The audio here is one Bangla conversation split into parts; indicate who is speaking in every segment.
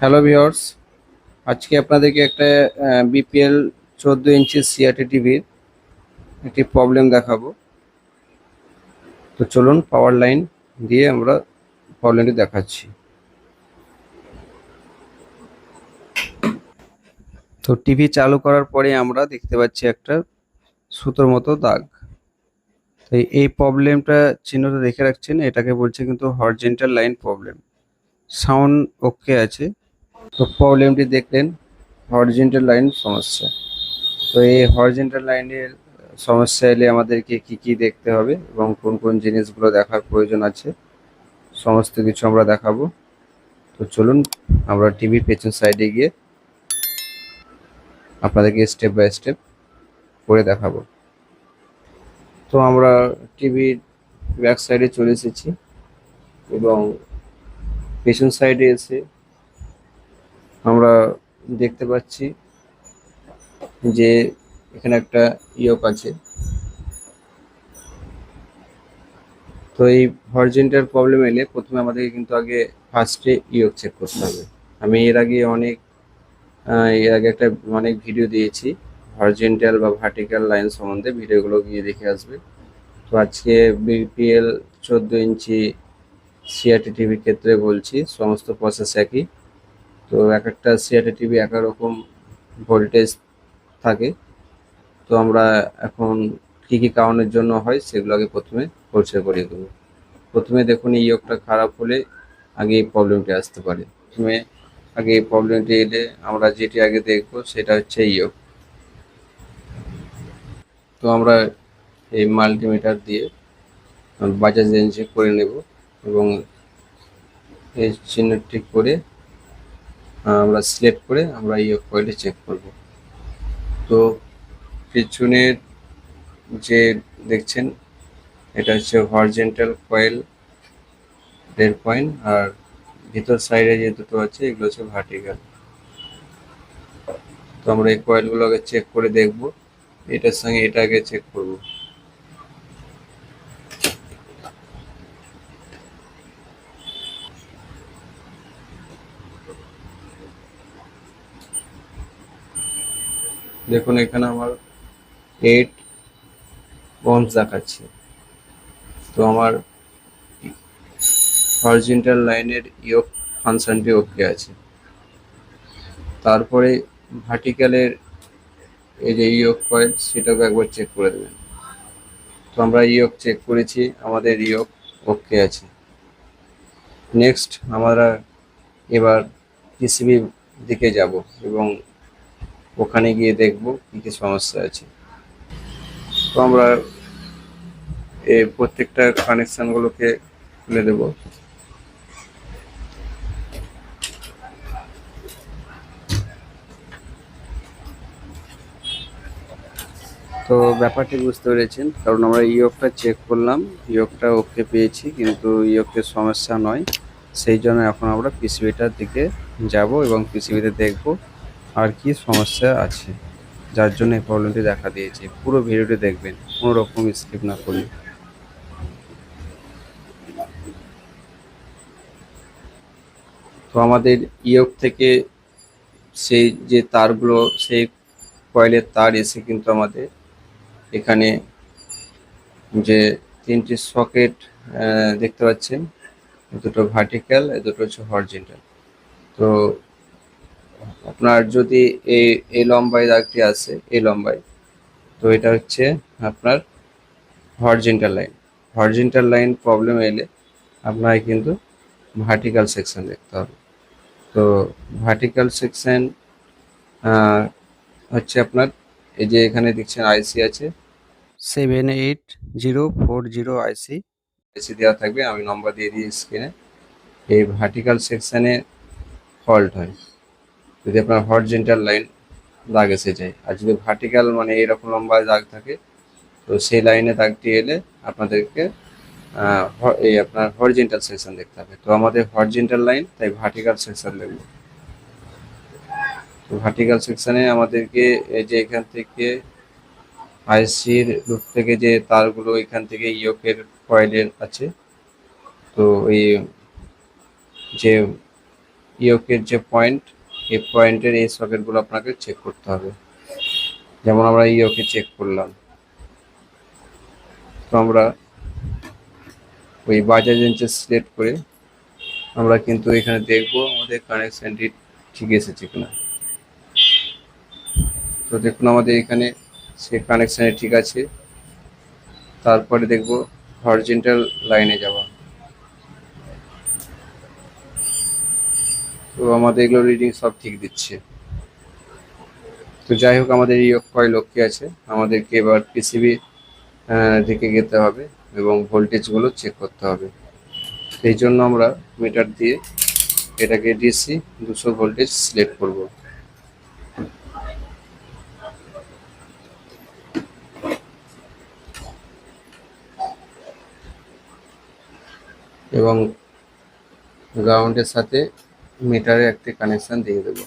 Speaker 1: হ্যালো ভিওর্স আজকে আপনাদেরকে একটা বিপিএল চোদ্দ ইঞ্চি সিআরটি টিভির একটি প্রবলেম দেখাবো। তো চলুন পাওয়ার লাইন দিয়ে আমরা প্রবলেমটি দেখাচ্ছি। তো টিভি চালু করার পরে আমরা দেখতে পাচ্ছি একটা সুতোর মতো দাগ। তো এই প্রবলেমটা চিহ্নটা দেখে রাখছেন, এটাকে বলছে কিন্তু horizontal line problem sound okay আছে। তো প্রবলেমটি দেখলেন হরিজেন্টাল লাইন সমস্যা। তো এই হরিজেন্টাল লাইনের সমস্যা এলে আমাদেরকে কি কি দেখতে হবে এবং কোন কোন জিনিসগুলো দেখার প্রয়োজন আছে, সমস্ত কিছু আমরা দেখাবো। তো চলুন, আমরা টিভির পেছন সাইডে গিয়ে আপনাদেরকে স্টেপ বাই স্টেপ করে দেখাবো। তো আমরা টিভির ব্যাক সাইডে চলে এসেছি এবং পেছন সাইডে এসে আমরা দেখতে পাচ্ছি যে এখানে একটা ইয়ক আছে। তো এই হরজেন্টার প্রবলেম এলে প্রথমে আমাদেরকে কিন্তু আগে ফার্স্টে ইয়ক চেক করতে হবে। আমি এর আগে অনেক এর আগে একটা অনেক ভিডিও দিয়েছি, হরজেন্টাল বা ভার্টিক্যাল লাইন সম্বন্ধে। ভিডিওগুলো গিয়ে দেখে আসবে। তো আজকে বিপিএল চোদ্দ ইঞ্চি সিআরটি টিভির ক্ষেত্রে বলছি, সমস্ত প্রসেস একই। তো এক একটা সিআরটি টিভি এক রকম ভোল্টেজ থাকে। তো আমরা এখন কি কি কারণের জন্য হয় সেগুলো আগে প্রথমে পরিচয় করিয়ে দেবো। প্রথমে দেখুন এই ইয়কটা খারাপ হলে আগে এই প্রবলেমটি আসতে পারে। প্রথমে আগে এই প্রবলেমটি এলে আমরা যেটি আগে দেখব সেটা হচ্ছে ইয়ক তো আমরা এই মাল্টিমিটার দিয়ে বাজাজ এনজি করে নেব এবং এই চিহ্নটি করে আহ, আমরা সিলেক্ট করে আমরা ইয়ে কয়েলটি চেক করব। তো পিছনের যে দেখছেন, এটা হচ্ছে হরজেন্টাল কয়েল দেড় পয়েন্ট আর ভিতর সাইডে যে দুটো আছে, এগুলো হচ্ছে ভার্টিক্যাল তো আমরা এই কয়েলগুলোকে চেক করে দেখব। এটার সঙ্গে এটাকে চেক করব। দেখুন, এখানে আমার এইট ওহমস দেখাচ্ছে। তো আমার হরিজেন্টাল লাইনের ইয়ক ফাংশনটি ওকে আছে। তারপরে ভার্টিক্যালের এই যে ইয়ক কয়েল সেটাকে একবার চেক করে দেবেন। তো আমরা ইয়ক চেক করেছি, আমাদের ইয়ক ওকে আছে। নেক্সট আমরা এবার পিসিবি দিকে যাব এবং ওখানে গিয়ে দেখব কি কি সমস্যা আছে। তো আমরা এই প্রত্যেকটা কানেকশনগুলোকে খুলে দেব। তো ব্যাপারটি বুঝতে পেরেছেন, কারণ আমরা ইয়কটা চেক করলাম ইয়কটা ওকে পেয়েছি, কিন্তু ইয়কের সমস্যা নয়। সেই জন্য এখন আমরা পিসিবিটার দিকে যাব এবং পিসিবিতে দেখব আর কি সমস্যা আছে? যার জন্য এই প্রবলেমটি দেখা দিয়েছে। পুরো ভিডিওটি দেখবেন, কোনো রকম স্কিপ না করলে তো আমাদের ইয়ক থেকে সেই যে তারগুলো, সেই কয়েলের তার এসে কিন্তু আমাদের এখানে যে তিনটি সকেট দেখতে পাচ্ছেন। দুটো ভার্টিক্যাল দুটো হচ্ছে হরজেন্টাল তো আপনার যদি এই এই লম্বায় দাগটি আসে এই লম্বায় তো এটা হচ্ছে আপনার horizontal line horizontal line problem এলে আপনার কিন্তু ভার্টিক্যাল সেকশন দেখতে হবে। তো ভার্টিক্যাল সেকশন হচ্ছে আপনার এই যে এখানে দেখছেন আইসি আছে। Seven eight zero four zero IC IC দেওয়া থাকবে আমি নম্বর দিয়ে দিই স্ক্রিনে এই ভার্টিক্যাল সেকশানে ফল্ট হয়। যদি আপনার হরজেন্টাল লাইন দাগ এসে যায়। আর যদি ভার্টিক্যাল মানে এইরকম লম্বা দাগ থাকে, তো সেই লাইনে দাগটি এলে আপনাদেরকে এই আপনার হরজেন্টাল সেকশন দেখতে হবে। তো আমাদের হরিজেন্টাল লাইন তাই ভার্টিক্যাল সেকশন দেখব। তো ভার্টিক্যাল সেকশনে আমাদেরকে এই যে এখান থেকে আইসির রুট থেকে যে তারগুলো এখান থেকে ইয়োকের কয়েলের আছে, তো এই যে ইয়োকের যে পয়েন্ট এই পয়েন্টের এই সকেটগুলো আপনাকে চেক করতে হবে। যেমন আমরা ইয়োকে চেক করলাম। তো আমরা ওই বাজাজ ইঞ্চে সিলেক্ট করে আমরা কিন্তু এখানে দেখব আমাদের কানেকশানটি ঠিক এসেছে কিনা। তো দেখুন আমাদের এখানে সে কানেকশানে ঠিক আছে। তারপরে দেখব হরিজেন্টাল লাইনে যাওয়া। তো আমাদের এগুলো রিডিং সব ঠিক দিচ্ছে। তো যাই হোক, আমাদের এই কয় লক্ষ্যে আছে। আমাদেরকে এবার পিসিবি দিকে যেতে হবে এবং ভোল্টেজগুলো চেক করতে হবে। সেই জন্য আমরা মিটার দিয়ে এটাকে ডিসি দুশো ভোল্টেজ সিলেক্ট করব। এবং গ্রাউন্ডের সাথে মিটারে একটি কানেকশন দিয়ে দেবো।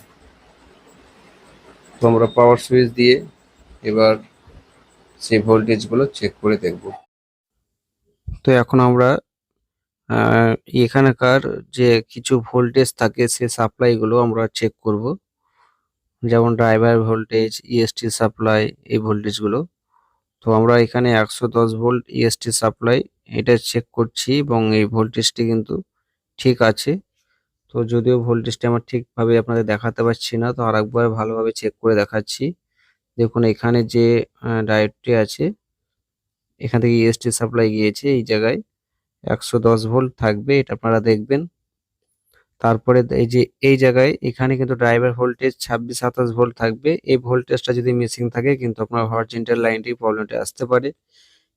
Speaker 1: তো আমরা পাওয়ার সুইচ দিয়ে এবার সেই ভোল্টেজগুলো চেক করে দেখব। তো এখন আমরা এখানকার যে কিছু ভোল্টেজ থাকে সে সাপ্লাইগুলো আমরা চেক করব। যেমন ড্রাইভার ভোল্টেজ ইএসটি সাপ্লাই এই ভোল্টেজগুলো তো আমরা এখানে একশো দশ ভোল্ট ইএসটি সাপ্লাই এটা চেক করছি এবং এই ভোল্টেজটি কিন্তু ঠিক আছে। তো যদিও ভোল্টেজটা আমার ঠিকভাবে আপনাদের দেখাতে পারছি না, তো আরেকবার ভালোভাবে চেক করে দেখাচ্ছি। দেখুন, এখানে যে ডায়োডটি আছে, এখান থেকে ইএসটি সাপ্লাই গিয়েছে এই জায়গায়। একশো দশ ভোল্ট থাকবে, এটা আপনারা দেখবেন। তারপরে এই যে, এই জায়গায় এখানে কিন্তু ড্রাইভার ভোল্টেজ ছাব্বিশ সাতাশ ভোল্ট থাকবে। এই ভোল্টেজটা যদি মিসিং থাকে, কিন্তু আপনার হরজেন্টাল লাইনটি প্রবলেমটি আসতে পারে।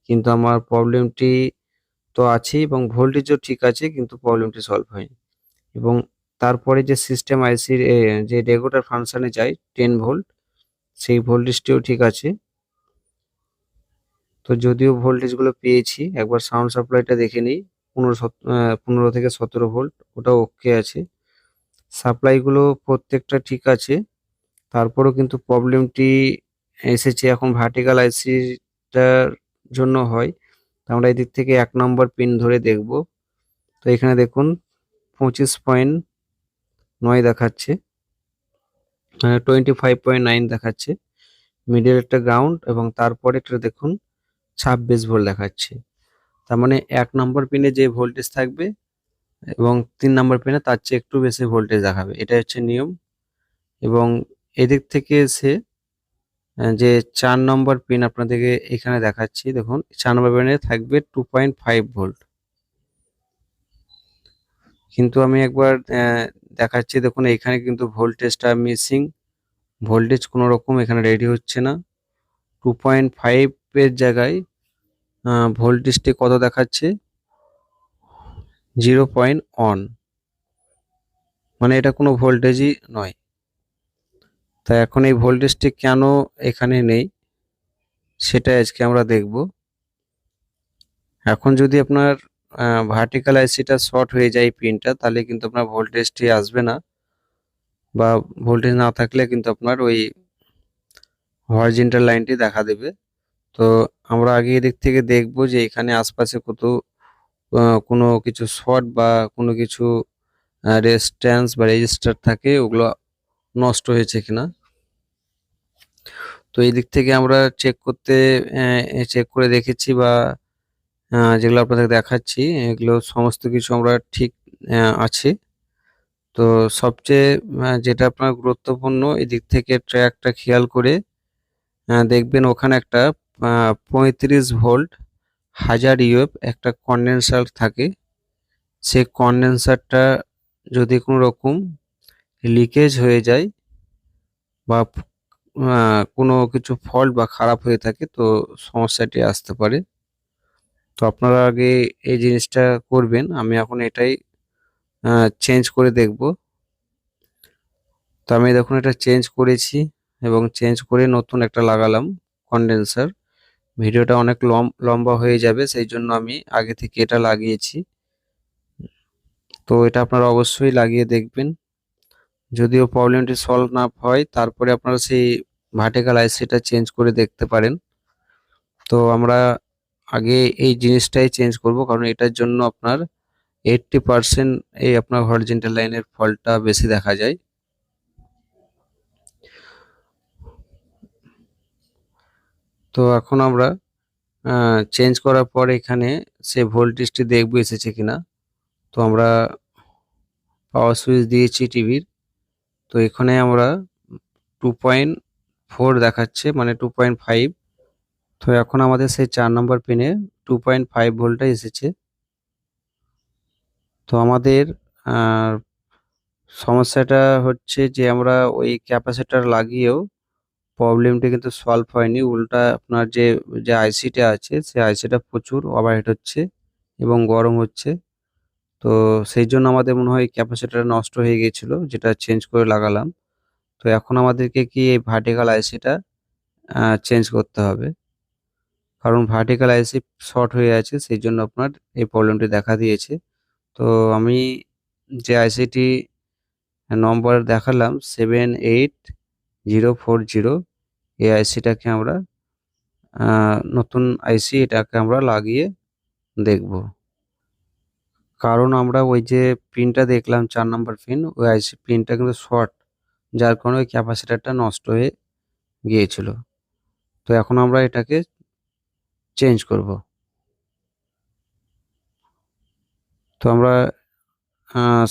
Speaker 1: কিন্তু আমার প্রবলেমটি তো আছে এবং ভোল্টেজও ঠিক আছে, কিন্তু প্রবলেমটি সলভ হয়নি। এবং তারপরে যে সিস্টেম আইসির যে রেগুলার ফাংশনে যায় টেন ভোল্ট সেই ভোল্টেজটিও ঠিক আছে। তো যদিও ভোল্টেজগুলো পেয়েছি, একবার সাউন্ড সাপ্লাইটা দেখে নিই, পনেরো পনেরো থেকে সতেরো ভোল্ট ওটাও ওকে আছে। সাপ্লাইগুলো প্রত্যেকটা ঠিক আছে, তারপরেও কিন্তু প্রবলেমটি এসেছে। এখন ভার্টিক্যাল আইসিটার জন্য হয় আমরা এদিক থেকে এক নম্বর পিন ধরে দেখব। তো এখানে দেখুন পঁচিশ পয়েন্ট নয় দেখাচ্ছে টোয়েন্টি ফাইভ পয়েন্ট নাইন দেখাচ্ছে। মিডিল একটা গ্রাউন্ড এবং তারপরে একটা দেখুন ছাব্বিশ ভোল্ট দেখাচ্ছে। তার মানে এক নম্বর পিনে যে ভোল্টেজ থাকবে এবং তিন নম্বর পিনে তার চেয়ে একটু বেশি ভোল্টেজ দেখাবে। এটা হচ্ছে নিয়ম। এবং এদিক থেকে এসে যে চার নম্বর পিন আপনাদেরকে এখানে দেখাচ্ছি, দেখুন, চার নম্বর পিনে থাকবে টু পয়েন্ট ফাইভ ভোল্ট কিন্তু আমি একবার দেখাচ্ছি। দেখুন এখানে কিন্তু ভোল্টেজটা মিসিং ভোল্টেজ কোনো রকম এখানে রেডি হচ্ছে না। টু পয়েন্ট ফাইভের জায়গায় ভোল্টেজটি কত দেখাচ্ছে? জিরো পয়েন্ট অন মানে এটা কোনো ভোল্টেজই নয়। তা এখন এই ভোল্টেজটি কেন এখানে নেই? সেটা আজকে আমরা দেখব। এখন যদি আপনার ভার্টিক্যাল আইসিটা শর্ট হয়ে যায় পিনটা তাহলে কিন্তু আপনার ভোল্টেজটি আসবে না। বা ভোল্টেজ না থাকলে কিন্তু আপনার ওই হরিজেন্টাল লাইনটি দেখা দেবে। তো আমরা আগে এদিক থেকে দেখব যে এখানে আশপাশে কত কোনো কিছু শর্ট বা কোনো কিছু রেজিস্ট্যান্স বা রেজিস্টার থাকে, ওগুলো নষ্ট হয়েছে কিনা। তো এই দিক থেকে আমরা চেক করতে চেক করে দেখেছি বা যেগুলো আপনাদের দেখাচ্ছি, এগুলো সমস্ত কিছু আমরা ঠিক আছে। তো সবচেয়ে যেটা আপনার গুরুত্বপূর্ণ এই দিক থেকে ট্র্যাকটা খেয়াল করে দেখবেন ওখানে একটা পঁয়ত্রিশ ভোল্ট হাজার ইউএফ একটা কন্ডেন্সার থাকে। সেই কন্ডেন্সারটা যদি কোনো রকম লিকেজ হয়ে যায় বা কোনো কিছু ফল্ট বা খারাপ হয়ে থাকে, তো সমস্যাটি আসতে পারে। তো আপনারা আগে এই জিনিসটা করবেন, আমি এখন এটাই চেঞ্জ করে দেখব। তো আমি দেখুন এটা চেঞ্জ করেছি এবং চেঞ্জ করে নতুন একটা লাগালাম কন্ডেন্সার ভিডিওটা অনেক লম- লম্বা হয়ে যাবে, সেই জন্য আমি আগে থেকে এটা লাগিয়েছি। তো এটা আপনারা অবশ্যই লাগিয়ে দেখবেন। যদিও প্রবলেমটি সলভ না হয়, তারপরে আপনারা সেই ভার্টিক্যাল আইসিটা চেঞ্জ করে দেখতে পারেন। তো আমরা আগে এই জিনিসটাই চেঞ্জ করব, কারণ এটার জন্য আপনার এইটটি পার্সেন্ট এই আপনার হরিজেন্টাল লাইনের ফলটা বেশি দেখা যায়। তো এখন আমরা চেঞ্জ করার পর এখানে সে ভোল্টেজটি দেখব এসেছে কিনা। তো আমরা পাওয়ার সুইচ দিয়েছি টিভির তো এখানে আমরা টু পয়েন্ট ফোর দেখাচ্ছে মানে টু পয়েন্ট ফাইভ তো এখন আমাদের সেই চার নম্বর পিনে টু পয়েন্ট ফাইভ ভোল্টটা এসেছে। তো আমাদের সমস্যাটা হচ্ছে যে আমরা ওই ক্যাপাসিটার লাগিয়েও প্রবলেমটা কিন্তু সলভ হয়নি। উল্টা আপনার যে যে আইসিটা আছে সেই আইসিটা প্রচুর ওভারহিট হচ্ছে এবং গরম হচ্ছে। তো সেই জন্য আমাদের মনে হয় ক্যাপাসিটার নষ্ট হয়ে গিয়েছিল, যেটা চেঞ্জ করে লাগালাম। তো এখন আমাদেরকে কি এই ভার্টিক্যাল আইসিটা চেঞ্জ করতে হবে? কারণ ভার্টিক্যাল আইসি শর্ট হয়ে আছে, সেই জন্য আপনার এই প্রবলেমটি দেখা দিয়েছে। তো আমি যে আইসিটি নম্বর দেখালাম seven eight zero four zero এই আইসিটাকে আমরা নতুন আইসি এটাকে আমরা লাগিয়ে দেখব। কারণ আমরা ওই যে পিনটা দেখলাম, চার নম্বর পিন ওই আইসি পিনটা কিন্তু শর্ট যার কারণে ওই ক্যাপাসিটারটা নষ্ট হয়ে গিয়েছিল। তো এখন আমরা এটাকে চেঞ্জ করব। তো আমরা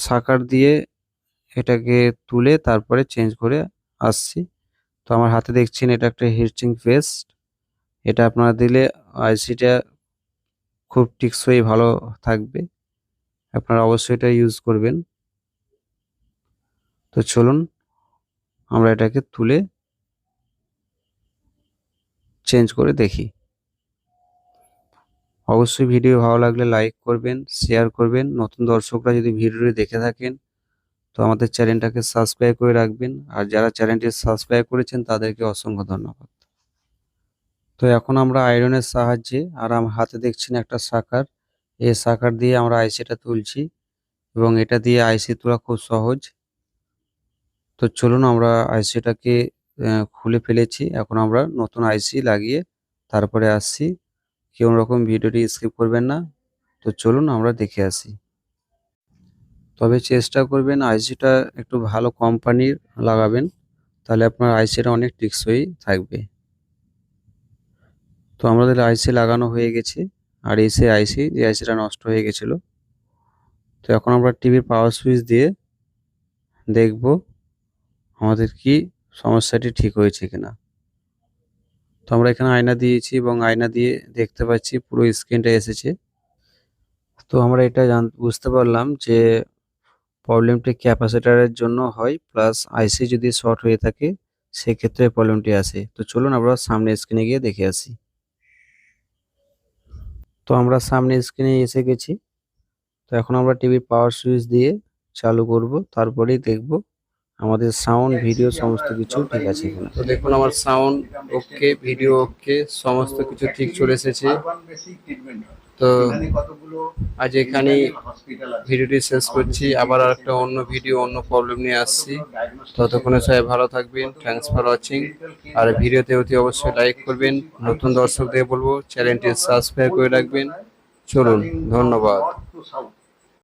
Speaker 1: সাকার দিয়ে এটাকে তুলে তারপরে চেঞ্জ করে আসছি। তো আমার হাতে দেখছেন এটা একটা হিটসিং পেস্ট এটা আপনারা দিলে আইসিটা খুব টিকসই ভালো থাকবে। আপনারা অবশ্যই এটা ইউজ করবেন। তো চলুন, আমরা এটাকে তুলে চেঞ্জ করে দেখি। অবশ্যই ভিডিও ভালো লাগলে লাইক করবেন শেয়ার করবেন। নতুন দর্শকরা যদি ভিডিওটি দেখে থাকেন, তো আমাদের চ্যানেলটাকে সাবস্ক্রাইব করে রাখবেন। আর যারা চ্যানেলটি সাবস্ক্রাইব করেছেন, তাদেরকে অসংখ্য ধন্যবাদ। তো এখন আমরা আয়রনের সাহায্যে আর আমার হাতে দেখছেন একটা সাকার। এই সাকার দিয়ে আমরা আইসিটা তুলছি এবং এটা দিয়ে আইসি তোলা খুব সহজ। তো চলুন আমরা আইসিটাকে খুলে ফেলেছি। এখন আমরা নতুন আইসি লাগিয়ে তারপরে আসছি। কেউ রকম ভিডিওটি স্কিপ করবেন না। তো চলুন আমরা দেখে আসি। তবে চেষ্টা করবেন আইসিটা একটু ভালো কোম্পানির লাগাবেন, তাহলে আপনার আইসিটা অনেক টেকসই থাকবে। তো আমাদের আইসি লাগানো হয়ে গেছে, আর এই সে আইসি যে আইসিটা নষ্ট হয়ে গেছিল। তো এখন আমরা টিভির পাওয়ার সুইচ দিয়ে দেখব আমাদের কি সমস্যাটি ঠিক হয়েছে কিনা। তো আমরা এখানে আয়না দিয়েছি এবং আয়না দিয়ে দেখতে পাচ্ছি পুরো স্ক্রিনটা এসেছে। তো আমরা এটা জান, বুঝতে পারলাম যে প্রবলেমটি ক্যাপাসিটারের জন্য হয়, প্লাস আইসি যদি শর্ট হয়ে থাকে, সেক্ষেত্রে প্রবলেমটি আসে। তো চলুন আমরা সামনে স্ক্রিনে গিয়ে দেখে আসি। তো আমরা সামনে স্ক্রিনে এসে গেছি। তো এখন আমরা টিভির পাওয়ার সুইচ দিয়ে চালু করব, তারপরেই দেখব আমাদের সাউন্ড ভিডিও সমস্ত কিছু ঠিক আছে কিনা তো দেখুন আমার সাউন্ড ওকে ভিডিও ওকে সমস্ত কিছু ঠিক চলে এসেছে। তো আজ এখানেই ভিডিওটি শেষ করছি। আবার একটা অন্য ভিডিও অন্য প্রবলেম নিয়ে আসছি। ততক্ষণে সবাই ভালো থাকবেন। থ্যাংকস ফর ওয়াচিং আর ভিডিওতে অতি অবশ্যই লাইক করবেন। নতুন দর্শকদের বলব চ্যানেলটি সাবস্ক্রাইব করে রাখবেন। চলুন ধন্যবাদ।